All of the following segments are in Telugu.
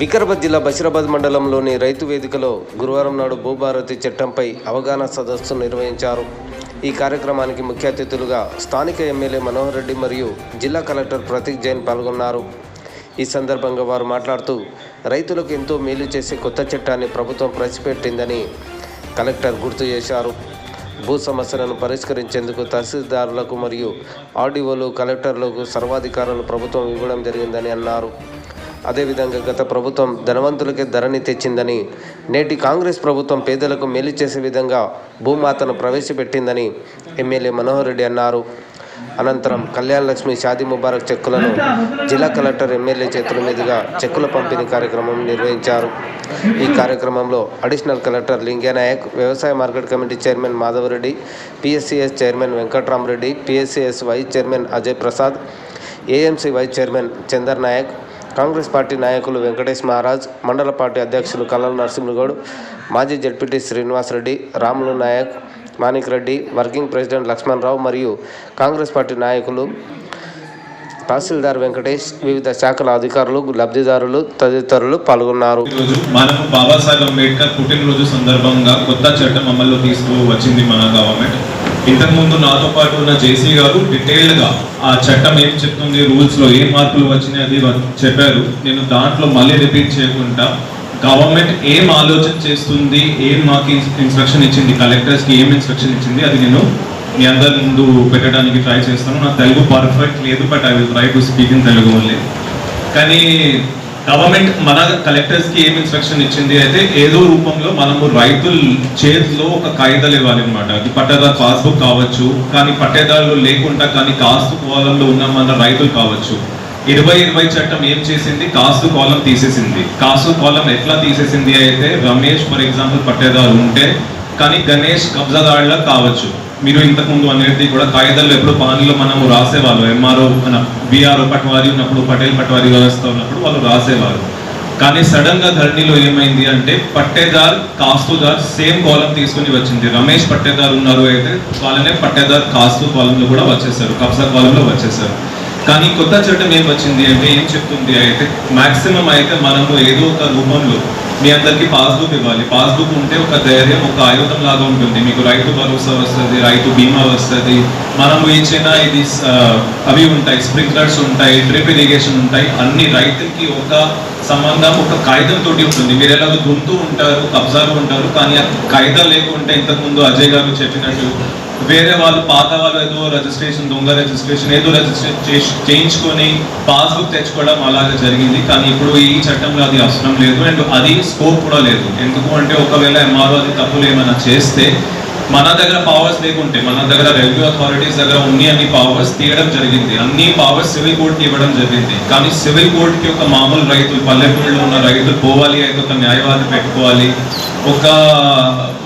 వికారాబాద్ జిల్లా బషీరాబాద్ మండలంలోని రైతు వేదికలో గురువారం నాడు భూభారతి చట్టంపై అవగాహన సదస్సు నిర్వహించారు. ఈ కార్యక్రమానికి ముఖ్య అతిథులుగా స్థానిక ఎమ్మెల్యే మనోహర్ రెడ్డి మరియు జిల్లా కలెక్టర్ ప్రతీక్ జైన్ పాల్గొన్నారు. ఈ సందర్భంగా వారు మాట్లాడుతూ రైతులకు ఎంతో మేలు చేసే కొత్త చట్టాన్ని ప్రభుత్వం ప్రవేశపెట్టిందని కలెక్టర్ గుర్తు చేశారు. భూ సమస్యలను పరిష్కరించేందుకు తహసీల్దారులకు మరియు ఆర్డీఓలు కలెక్టర్లకు సర్వాధికారాలు ప్రభుత్వం ఇవ్వడం జరిగిందని అన్నారు. అదేవిధంగా గత ప్రభుత్వం ధనవంతులకే ధరని తెచ్చిందని నేటి కాంగ్రెస్ ప్రభుత్వం పేదలకు మేలు చేసే విధంగా భూమాతను ప్రవేశపెట్టిందని ఎమ్మెల్యే మనోహర్ రెడ్డి అన్నారు. అనంతరం కళ్యాణ లక్ష్మి షాదీ ముబారక్ చెక్కులను జిల్లా కలెక్టర్ ఎమ్మెల్యే చేతుల మీదుగా చెక్కుల పంపిణీ కార్యక్రమం నిర్వహించారు. ఈ కార్యక్రమంలో అడిషనల్ కలెక్టర్ లింగనాయక్ వ్యవసాయ market committee chairman Madhavareddy PSCS chairman Venkatramareddy PSCS vice chairman Ajay Prasad AMC vice chairman Chandar Naik Congress party నాయకులు వెంకటేష్ మహారాజ్ మండల పార్టీ అధ్యక్షులు కల్లల నరసింహగౌడ్ మాజీ ZPT Srinivasareddy Ramulu Naik Manik Reddy working president Laxman Rao మరియు కాంగ్రెస్ పార్టీ నాయకులు తహసీల్దార్ వెంకటేష్ వివిధ శాఖల అధికారులు లబ్ధిదారులు తదితరులు పాల్గొన్నారు. మనకు బాబాసాహెబ్ అంబేద్కర్ పుట్టినరోజు సందర్భంగా కొత్త చట్టం అమల్లో తీసుకువచ్చింది మన గవర్నమెంట్. ఇంతకుముందు నాతో పాటు ఉన్న జేసీ గారు డీటెయిల్డ్గా ఆ చట్టం ఏం చెప్తుంది రూల్స్లో ఏ మార్పులు వచ్చినాయి అది వ- చెప్పారు. నేను దాంట్లో మళ్ళీ రిపీట్ చేయకుండా గవర్నమెంట్ ఏం ఆలోచన చేస్తుంది ఏం మాకు ఇన్స్ట్రక్షన్ ఇచ్చింది కలెక్టర్స్కి ఏం ఇన్స్ట్రక్షన్ ఇచ్చింది అది నేను మీ అందరి ముందు పెట్టడానికి ట్రై చేస్తాను. నా తెలుగు పర్ఫెక్ట్ లేదు but I will try to speak in Telugu only. కానీ గవర్నమెంట్ మన కలెక్టర్స్కి ఏం ఇన్స్ట్రక్షన్ ఇచ్చింది అయితే ఏదో రూపంలో మనము రైతుల చేతిలో ఒక కాగితాలు ఇవ్వాలి అనమాట అది పట్టేదారు పాస్బుక్ కావచ్చు కానీ పట్టేదారులు లేకుండా కానీ కాస్తు కోలంలో ఉన్న మన రైతులు కావచ్చు. ఇరవై ఇరవై చట్టం ఏం చేసింది? కాస్తు కాలం తీసేసింది. కాస్తు కాలం ఎట్లా తీసేసింది అయితే రమేష్ ఫర్ ఎగ్జాంపుల్ పట్టేదారు ఉంటే కానీ గణేష్ కబ్జాదారులకు కావచ్చు. మీరు ఇంతకుముందు అనేది కూడా కాగితాలు ఎప్పుడు పానీలో మనము రాసేవాళ్ళు ఎంఆర్ఓ మన బీఆర్ఓ పట్వారి ఉన్నప్పుడు పటేల్ పట్వారి వ్యవస్థ ఉన్నప్పుడు వాళ్ళు రాసేవారు. కానీ సడన్గా ధరణిలో ఏమైంది అంటే పట్టేదార్ కాస్తుదార్ సేమ్ కాలం తీసుకుని వచ్చింది. రమేష్ పట్టేదార్ ఉన్నారు అయితే వాళ్ళనే పట్టేదార్ కాస్తు కాలంలో కూడా వచ్చేసారు కబ్జా కాలంలో వచ్చేసారు. కానీ కొత్త చట్టం ఏం వచ్చింది అంటే ఏం చెప్తుంది అయితే మాక్సిమం అయితే మనము ఏదో ఒక రూపంలో మీ అందరికి పాస్బుక్ ఇవ్వాలి. పాస్బుక్ ఉంటే ఒక ధైర్యం ఒక ఆయుధం లాగా ఉంటుంది. మీకు రైతు భరోసా వస్తుంది రైతు బీమా వస్తుంది. మనము ఇచ్చిన ఇది అవి ఉంటాయి స్ప్రింక్లర్స్ ఉంటాయి డ్రిప్ ఇరిగేషన్ ఉంటాయి. అన్ని రైతులకి ఒక సంబంధం ఒక కాగితం తోటి ఉంటుంది. మీరు ఎలాగో గుంతూ ఉంటారు కబ్జాలు ఉంటారు కానీ ఆ కాగితాలు లేకుంటే ఇంతకుముందు అజయ్ గారు చెప్పినట్టు వేరే వాళ్ళు పాత వాళ్ళు ఏదో రిజిస్ట్రేషన్ దొంగ రిజిస్ట్రేషన్ ఏదో రిజిస్ట్రేషన్ చేయించుకొని పాస్బుక్ తెచ్చుకోవడం అలాగే జరిగింది. కానీ ఇప్పుడు ఈ చట్టంలో అది అవసరం లేదు. అండ్ అది స్కోప్ కూడా లేదు. ఎందుకు అంటే ఒకవేళ ఎంఆర్ఓ అది తప్పులు ఏమైనా చేస్తే మన దగ్గర పవర్స్ లేకుంటే మన దగ్గర రెవెన్యూ అథారిటీస్ దగ్గర ఉన్ని అన్ని పవర్స్ తీయడం జరిగింది. అన్ని పవర్స్ సివిల్ కోర్టుకి ఇవ్వడం జరిగింది. కానీ సివిల్ కోర్టుకి ఒక మామూలు రైతులు పల్లెటూళ్ళలో ఉన్న రైతులు పోవాలి అయితే ఒక న్యాయవాది పెట్టుకోవాలి. ఒక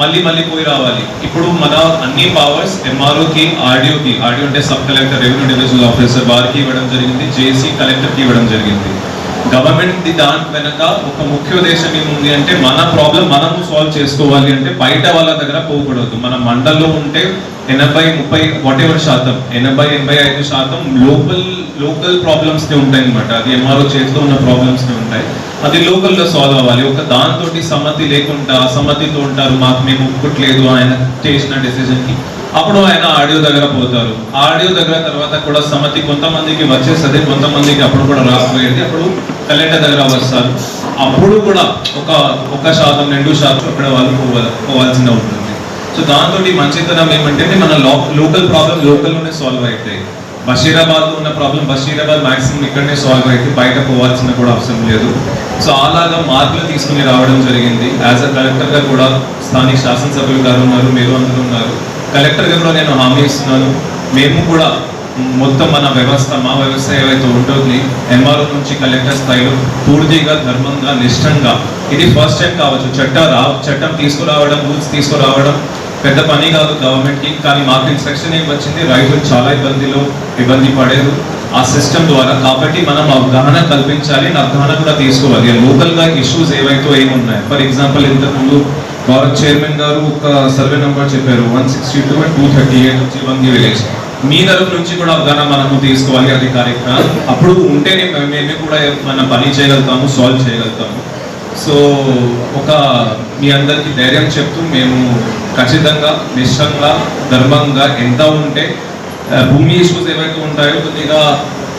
మళ్ళీ మళ్ళీ పోయి రావాలి. ఇప్పుడు మన అన్ని పవర్స్ ఎంఆర్ఓకి ఆర్డీఓకి ఆర్డీఓ అంటే sub collector revenue divisional officer వారికి ఇవ్వడం జరిగింది జేసీ కలెక్టర్కి ఇవ్వడం జరిగింది. గవర్నమెంట్ దాని వెనక ఒక ముఖ్య ఉద్దేశం ఏముంది అంటే మన ప్రాబ్లం మనము సాల్వ్ చేసుకోవాలి అంటే బయట వాళ్ళ దగ్గర పోకూడదు. మన మండల్లో ఉంటే ఎనభై ముప్పై వాట్ ఎవర్ శాతం ఎనభై ఎనభై ఐదు శాతం లోకల్ లోకల్ ప్రాబ్లమ్స్ ఉంటాయి అనమాట అది ఎంఆర్ఓ చేతిలో ఉన్న ప్రాబ్లమ్స్ ఉంటాయి. అది లోకల్లో సాల్వ్ అవ్వాలి. ఒక దాంతో సమ్మతి లేకుండా అసమ్మతితో ఉంటారు మాకు మేము ఒప్పుకోట్లేదు ఆయన చేసిన డెసిజన్కి అప్పుడు ఆయన ఆడియో దగ్గర పోతారు ఆడియో దగ్గర తర్వాత కూడా సమ్మతి కొంతమందికి వచ్చేస్తుంది కొంతమందికి అప్పుడు కూడా రాకపోయేది. అప్పుడు కలెక్టర్ దగ్గర వస్తారు. అప్పుడు కూడా ఒక ఒక శాతం రెండు శాతం అక్కడ వాళ్ళు పోవాలి పోవాల్సిన ఉంటుంది. సో దాంతో మంచితనం ఏమంటే మన లోకల్ ప్రాబ్లం లోకల్లోనే సాల్వ్ అవుతాయి బషీరాబాద్లో ఉన్న ప్రాబ్లం బషీరాబాద్ మాక్సిమం ఇక్కడనే సాల్వ్ అయితే బయట పోవాల్సిన కూడా అవసరం లేదు. సో అలాగా మార్పులు తీసుకుని రావడం జరిగింది. యాజ్ అ కలెక్టర్గా కూడా స్థానిక శాసనసభ్యులు గారు ఉన్నారు మీరు అందరూ ఉన్నారు. కలెక్టర్గా కూడా నేను హామీ ఇస్తున్నాను. మేము కూడా మొత్తం మన వ్యవస్థ మా వ్యవస్థ ఏవైతే ఉంటుంది ఎంఆర్ఓ నుంచి కలెక్టర్ స్థాయిలో పూర్తిగా ధర్మంగా నిష్టంగా ఇది ఫస్ట్ టైం కావచ్చు. చట్ట రా చట్టం తీసుకురావడం రూల్స్ తీసుకురావడం పెద్ద పని కాదు గవర్నమెంట్కి కానీ మాకు ఇన్స్ట్రక్షన్ ఏం వచ్చింది రైతులు చాలా ఇబ్బందిలో ఇబ్బంది పడేరు. ఆ సిస్టమ్ ద్వారా కాబట్టి మనం అవగాహన కల్పించాలి అవగాహన కూడా తీసుకోవాలి. లోకల్గా ఇష్యూస్ ఏవైతే ఏమున్నాయి. ఫర్ ఎగ్జాంపుల్ ఇంతకుముందు భారత్ చైర్మన్ గారు ఒక సర్వే నెంబర్ చెప్పారు. One sixty two and two thirty eight వచ్చి వంగి విలేజ్. మీ తరపు నుంచి కూడా అవగాహన మనము తీసుకోవాలి అది కార్యక్రమం. అప్పుడు ఉంటేనే మేము- మేము కూడా మన పని చేయగలుగుతాము సాల్వ్ చేయగలుగుతాము. సో ఒక మీ అందరికీ ధైర్యం చెప్తూ మేము ఖచ్చితంగా నిశ్చంగా ధర్మంగా ఎంత ఉంటే భూమి ఇష్యూస్ ఏవైతే ఉంటాయో కొద్దిగా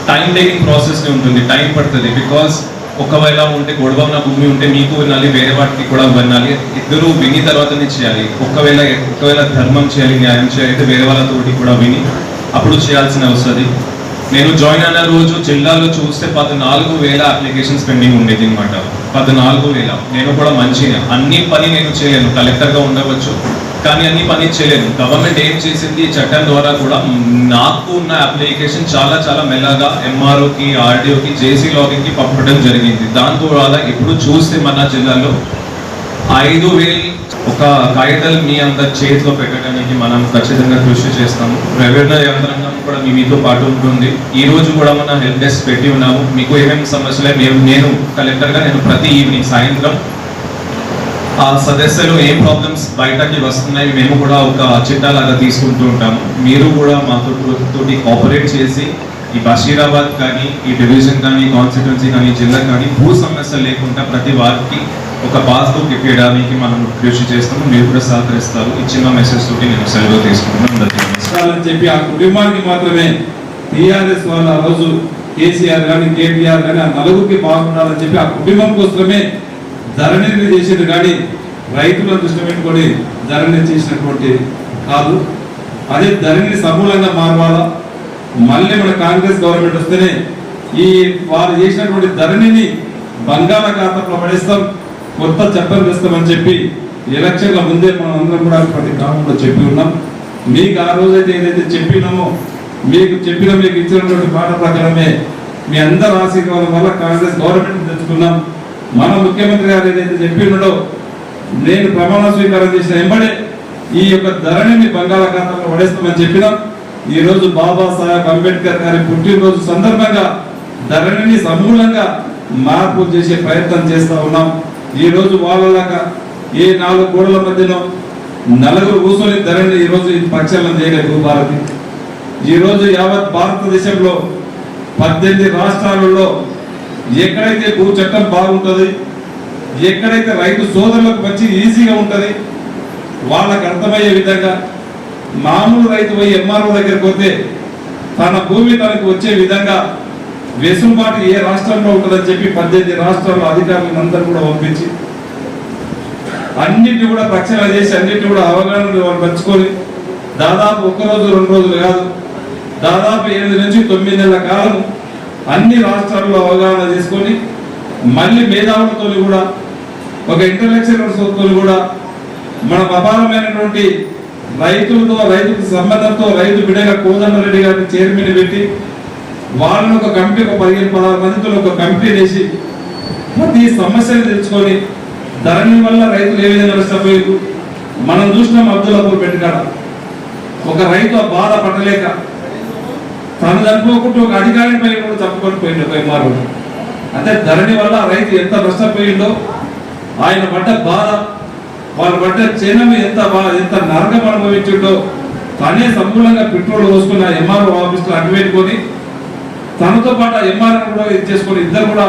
టైం టేకింగ్ ప్రాసెస్ ఉంటుంది టైం పడుతుంది. బికాస్ ఒకవేళ ఉంటే గొడవ ఉన్న భూమి ఉంటే మీకు వినాలి వేరే వాటికి కూడా వినాలి ఇద్దరు విని తర్వాతనే చేయాలి. ఒకవేళ ఒకవేళ ధర్మం చేయాలి న్యాయం చేయాలి అయితే వేరే వాళ్ళతోటి కూడా విని అప్పుడు చేయాల్సిన వస్తుంది నేను జాయిన్ అయిన రోజు జిల్లాలో చూస్తే పద్నాలుగు వేల అప్లికేషన్స్ పెండింగ్ ఉండేది అనమాట పద్నాలుగు వేల. నేను కూడా మంచిగా అన్ని పని నేను చేయలేను కలెక్టర్గా ఉండవచ్చు కానీ అన్ని పని చేయలేదు. గవర్నమెంట్ ఏం చేసింది? చట్టం ద్వారా కూడా నాకు ఉన్న అప్లికేషన్ చాలా చాలా మెల్లగా ఎంఆర్ఓకి ఆర్డీఓకి జేసీ లాగిన్కి పంపడం జరిగింది. దాంతో వల్ల ఇప్పుడు చూస్తే మన జిల్లాలో ఐదు వేలు ఒక కాగితాలు మీ అందరి చేతిలో పెట్టడానికి మనం ఖచ్చితంగా కృషి చేస్తాము. రెవెన్యూ యంత్రాంగం కూడా మీ మీతో పాటు ఉంటుంది. ఈ రోజు కూడా మన హెల్ప్ డెస్క్ పెట్టి ఉన్నాము. మీకు ఏమేమి సమస్యలు మేము నేను కలెక్టర్గా నేను ప్రతి ఈవినింగ్ సాయంత్రం ఆ సదస్సులు ఏ ప్రాబ్లమ్స్ బయటకి వస్తున్నాయి మేము కూడా ఒక చిట్టా లాగా తీసుకుంటూ ఉంటాము. మీరు కూడా మాతో తోటి కోఆపరేట్ చేసి ఈ బషీరాబాద్ కానీ ఈ డివిజన్ కానీ కాన్స్టిట్యున్సీ కానీ జిల్లా కానీ భూ సమస్య లేకుండా ప్రతి వారికి ఒక పాస్బుక్ ఇప్పించడానికి మనం కృషి చేస్తాము. మీరు కూడా సహకరిస్తారు. ఈ చిన్న మెసేజ్ తోటి నేను సెలవు తీసుకుంటున్నాను. చెప్పి ఆ కుటుంబానికి మాత్రమే టీఆర్ఎస్ వాళ్ళు ఆ రోజు కేసీఆర్ కానీ కేటీఆర్ కానీ ఆ నలుగురికి బాగుండాలని చెప్పి ఆ కుటుంబం కోసమే ధరణిని చేసేది కానీ రైతుల దృష్టి పెట్టుకొని ధరణి చేసినటువంటి కాదు. అదే ధరణిని సమూలంగా మారవాలా? మళ్ళీ మన కాంగ్రెస్ గవర్నమెంట్ వస్తేనే ఈ వారు చేసినటువంటి ధరణిని బంగాళాఖాతంలో పడేస్తాం కొత్త చట్టం తెస్తామని చెప్పి ఎలక్షన్ల ముందే మనం అందరం కూడా ప్రతి గ్రామంలో చెప్పి ఉన్నాం. మీకు ఆ రోజైతే ఏదైతే చెప్పినామో మీకు చెప్పిన మీకు ఇచ్చినటువంటి మాట ప్రకారమే మీ అందరి ఆశీర్వాదం వల్ల కాంగ్రెస్ గవర్నమెంట్ తెచ్చుకున్నాం. మన ముఖ్యమంత్రి గారు ఏదైతే చెప్పిండో నేను ప్రమాణ స్వీకారం చేసిన వెంబడే ఈ యొక్క ధరణిని బంగాళాఖాతంలో పడేస్తామని చెప్పినాం ఈ రోజు బాబాసాహెబ్ అంబేద్కర్ గారి పుట్టినరోజు సందర్భంగా ధరణిని సమూలంగా మార్పు చేసే ప్రయత్నం చేస్తా ఉన్నాం. ఈ రోజు వాళ్ళలాగా ఏ నాలుగు గోడల మధ్యలో నలుగురు కూర్చొని ధరణి ఈరోజు ప్రక్షాళన చేయలేదు భారతి ఈరోజు యావత్ భారతదేశంలో పద్దెనిమిది రాష్ట్రాలలో ఎక్కడైతే భూ చట్టం బాగుంటుంది ఎక్కడైతే రైతు సోదరులకు మంచి ఈజీగా ఉంటుంది వాళ్ళకు అర్థమయ్యే విధంగా మామూలు రైతు పోయి ఎంఆర్ఓ దగ్గరికి పోతే తన భూమి తనకు వచ్చే విధంగా వెసులుబాటు ఏ రాష్ట్రంలో ఉంటుందని చెప్పి పద్దెనిమిది రాష్ట్రాల అధికారులను అందరూ కూడా పంపించి అన్నింటినీ కూడా రక్షణ చేసి అన్నింటినీ కూడా అవగాహన వాళ్ళు పంచుకొని దాదాపు ఒక్క రోజు రెండు రోజులు కాదు దాదాపు ఏడు నుంచి తొమ్మిది నెలల కాలం అన్ని రాష్ట్రాల్లో అవగాహన చేసుకొని మళ్ళీ మేధావులతో కూడా ఒక ఇంటలెక్చువల్స్తో కూడా మన అపారమైనటువంటి రైతులతో రైతుకు సంబంధంతో రైతు బిడగా కోదండరెడ్డి గారిని చైర్మన్ పెట్టి వాళ్ళని ఒక కమిటీ ఒక పదిహేను పదహారు మందితో ఒక కమిటీ వేసి ప్రతి సమస్యను తెచ్చుకొని ధరణి వల్ల రైతులు ఏ విధంగా నష్టపోయారు? మనం చూసినాం అబ్దుల్లాపూర్ పెట్టుకాడ. ఒక రైతు ఆ బాధ పడలేక తను చనిపోకుండా ఒక అధికారి పైన కూడా చంపుకొని పోయిండు ఒక ఎంఆర్ఓ. అంటే ధరణి వల్ల రైతు ఎంత నష్టపోయిందో ఆయన పడ్డ బాధ వాళ్ళు పడ్డ జనం ఎంత బాధ ఎంత నరకం అనుభవించిండో తనే సమూలంగా పెట్రోల్ పోసుకుని ఆ ఎంఆర్ఓ ఆఫీస్లో అడ్డుపెట్టుకొని తనతో పాటు ఆ ఎంఆర్ఓ కూడా ఇది చేసుకొని ఇద్దరు కూడా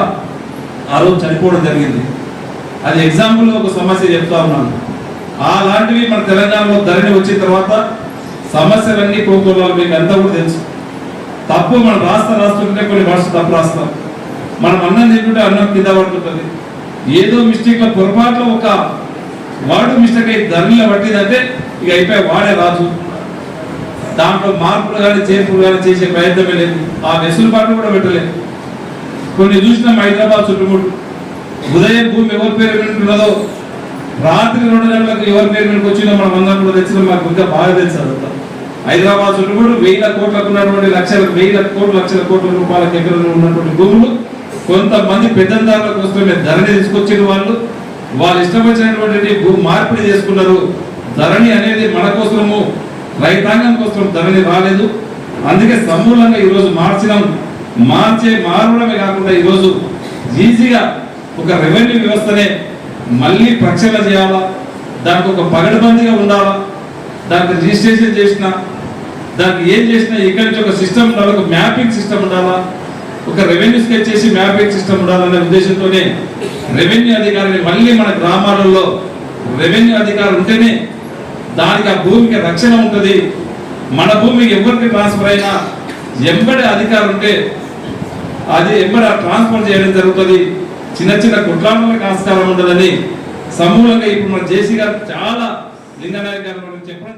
ఆ రోజు చనిపోవడం జరిగింది. అది ఎగ్జాంపుల్ ఒక సమస్య చెప్తా ఉన్నాను. అలాంటివి మన తెలంగాణలో ధరణి వచ్చిన తర్వాత సమస్యలన్నీ కోకోలాలు మీకు అంతా కూడా తెలుసు. తప్పు మనం రాస్తా రాస్తుంటే కొన్ని వర్షం తప్పు రాస్తాం. మనం అన్నం తింటుంటే అన్నం కింద పడుతుంటుంది. ఏదో మిస్టేక్లో ఒక వాడు మిస్టేక్ అయి ధరలో పట్టిందంటే ఇక అయిపోయి వాడే రాజు. దాంట్లో మార్పులు కానీ చేర్పులు కానీ చేసే ప్రయత్నమే లేదు. ఆ వెసులుబాటు కూడా పెట్టలేదు. కొన్ని చూసినాం హైదరాబాద్ చుట్టుముట్టు. ఉదయం భూమి ఎవరి పేరు మీద రాత్రి రెండు గంటలకు ఎవరి పేరు మీదకి మనం అందరం కూడా తెచ్చిన. మాకు ఇంకా బాగా తెలుసు అదంతా. హైదరాబాద్ చుట్టుముట్టు వేల కోట్లకు ఉన్నటువంటి లక్షల వేల కోట్ల లక్షల కోట్ల రూపాయల ఎకరాలు ఉన్నటువంటి భూములు కొంతమంది పెద్దందారుల కోసమే ధరణి తీసుకొచ్చిన వాళ్ళు. వాళ్ళు ఇష్టం వచ్చినటువంటి భూ మార్పిడి చేసుకున్నారు. ధరణి అనేది మన కోసము రైతాంగం కోసం ధరణి రాలేదు. అందుకే సమూలంగా ఈరోజు మార్చినాం. మార్చే మారడమే కాకుండా ఈరోజు ఈజీగా ఒక రెవెన్యూ వ్యవస్థనే మళ్ళీ ప్రక్షాళన చేయాలా? దానికి ఒక పగడబందిగా ఉండాలా? దానికి రిజిస్ట్రేషన్ చేసిన దానికి ఏం చేసినా ఇక్కడి నుంచి ఒక సిస్టమ్ ఉండాలి ఒక మ్యాపింగ్ సిస్టమ్ ఉండాలా ఒక రెవెన్యూ స్కెచ్ చేసి మ్యాపింగ్ సిస్టమ్ ఉండాలనే ఉద్దేశంతోనే రెవెన్యూ అధికారిని మళ్ళీ మన గ్రామాలలో రెవెన్యూ అధికారి ఉంటేనే దానికి ఆ భూమికి రక్షణ ఉంటుంది. మన భూమికి ఎవరికి ట్రాన్స్ఫర్ అయినా ఎంబడి అధికారం ఉంటే అది ఎంబడి ట్రాన్స్ఫర్ చేయడం జరుగుతుంది. చిన్న చిన్న కుట్రాలకు ఆస్కారం ఉండదని సమూలంగా ఇప్పుడు మన జేసీ గారు చాలా లింగనాయక్ గారు చెప్పడం